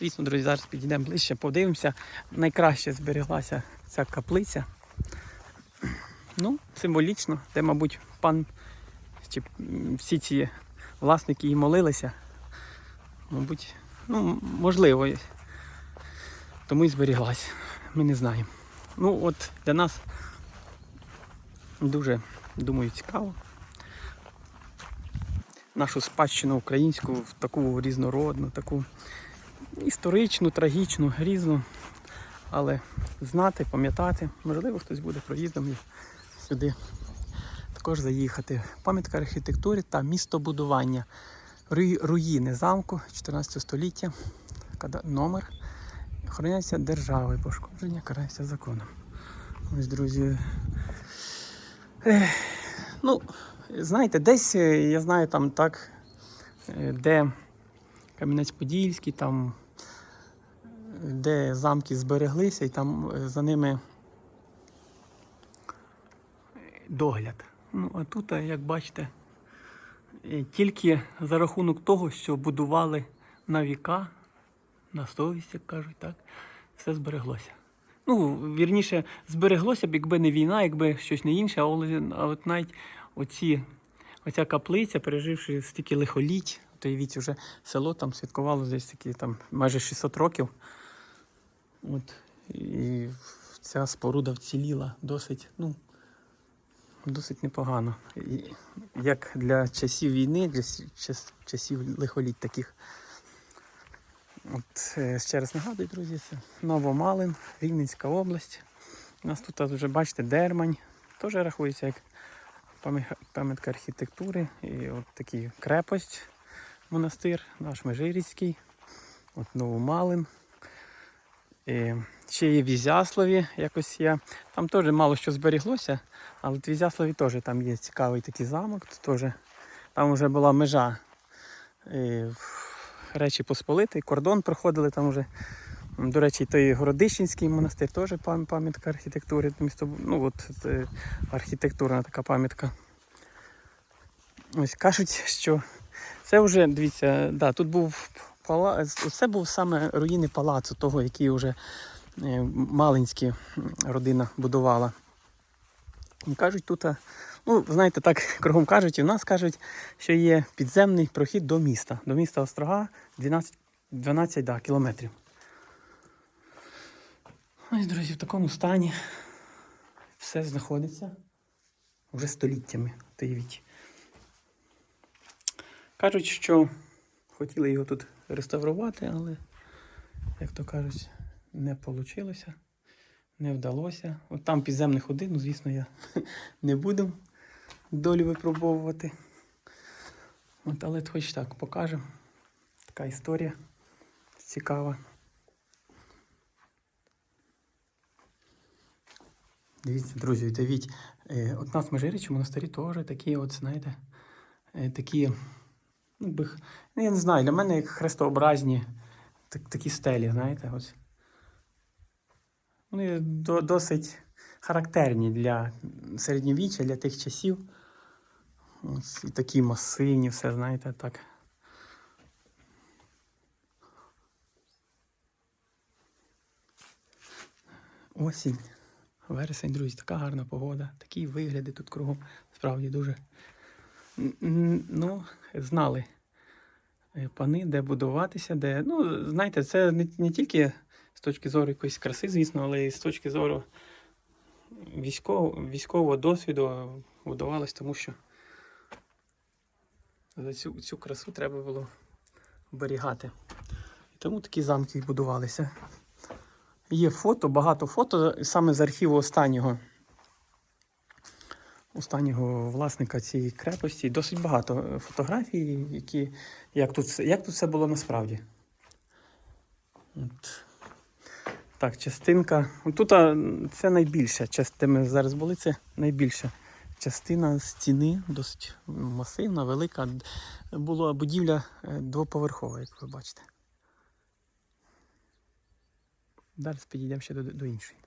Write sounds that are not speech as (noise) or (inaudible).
Звісно, друзі, зараз підійдемо ближче, подивимося. Найкраще збереглася ця каплиця. Ну, символічно, де, мабуть, пан чи всі ці власники і молилися. Мабуть, ну, можливо, тому і зберіглась. Ми не знаємо. Ну, от для нас дуже, думаю, цікаво. Нашу спадщину українську таку різнородну, таку історичну, трагічну, різну. Але знати, пам'ятати, можливо, хтось буде проїздом і сюди також заїхати. Пам'ятка архітектури та містобудування. Ру- Руїни замку 14 століття. Номер. Охороняється державою, пошкодження карається законом. Ось, друзі. Ех, ну, знаєте, десь е, я знаю там так, е, де Кам'янець-Подільський, там, де замки збереглися, і там е, за ними догляд. Ну, а тут, е, як бачите, е, тільки за рахунок того, що будували на віка, на совість, як кажуть, так, все збереглося. Ну, вірніше, збереглося б, якби не війна, якби щось не інше, а от навіть оці, оця каплиця, переживши стільки лихоліть, то уявіть, вже село там святкувало десь такі там майже 600 років. От, і ця споруда вціліла досить, ну, досить непогано. І, як для часів війни, для час- часів лихоліть таких. От, е, ще раз нагадую, друзі, це Новомалин, Рівненська область. У нас тут вже бачите Дермань, теж рахується як пам'ятка архітектури. І от такий крепость, монастир, наш Межирівський, от Новомалин. Ще є в Ізяславі, якось я. Там теж мало що зберіглося, але в Ізяславі теж там є цікавий такий замок. Теж, там вже була межа е, Речі Посполитий, кордон проходили там вже. До речі, той Городищенський монастир теж пам'ятка архітектури. Ну, от, е, архітектурна така пам'ятка. Ось кажуть, що це вже, дивіться, да, тут був пала... це був саме руїни палацу, того, який вже е, Малинські родина будувала. І кажуть, тут, ну, знаєте, так (laughs) кругом кажуть, і в нас кажуть, що є підземний прохід до міста. До міста Острога 12, 12 да, кілометрів. Ось, друзі, в такому стані все знаходиться вже століттями. Уявіть. Кажуть, що хотіли його тут реставрувати, але, як то кажуть, не вийшло, не вдалося. От там підземних ходи, ну, звісно, я (laughs) не буду долю випробовувати. От, але хоч так покажемо. Така історія цікава. Дивіться, друзі, дивіть, е, от нас в Межирічі монастирі теж такі, от, знаєте, е, такі, ну, би, х- ну, я не знаю, для мене як хрестообразні так, такі стелі, знаєте, ось. Вони до, досить характерні для середньовіччя, для тих часів. Ось, і такі масивні, все, знаєте, так. Осінь. Вересень, друзі, така гарна погода, такі вигляди тут кругом. Справді дуже. Ну, знали е, пани, де будуватися, де. Ну, знаєте, це не, не тільки з точки зору якоїсь краси, звісно, але й з точки зору військового, військового досвіду будувалось, тому що за цю, цю красу треба було оберігати. І тому такі замки будувалися. Є фото, багато фото саме з архіву останнього. Останнього власника цієї крепості. Досить багато е, фотографій, які, як, тут, як тут все було насправді. От. Так, частинка. Тут це найбільша частина. Ми зараз були, це найбільша частина стіни, досить масивна, велика. Була будівля е, двоповерхова, як ви бачите. Далі підійдемо ще до, до іншої.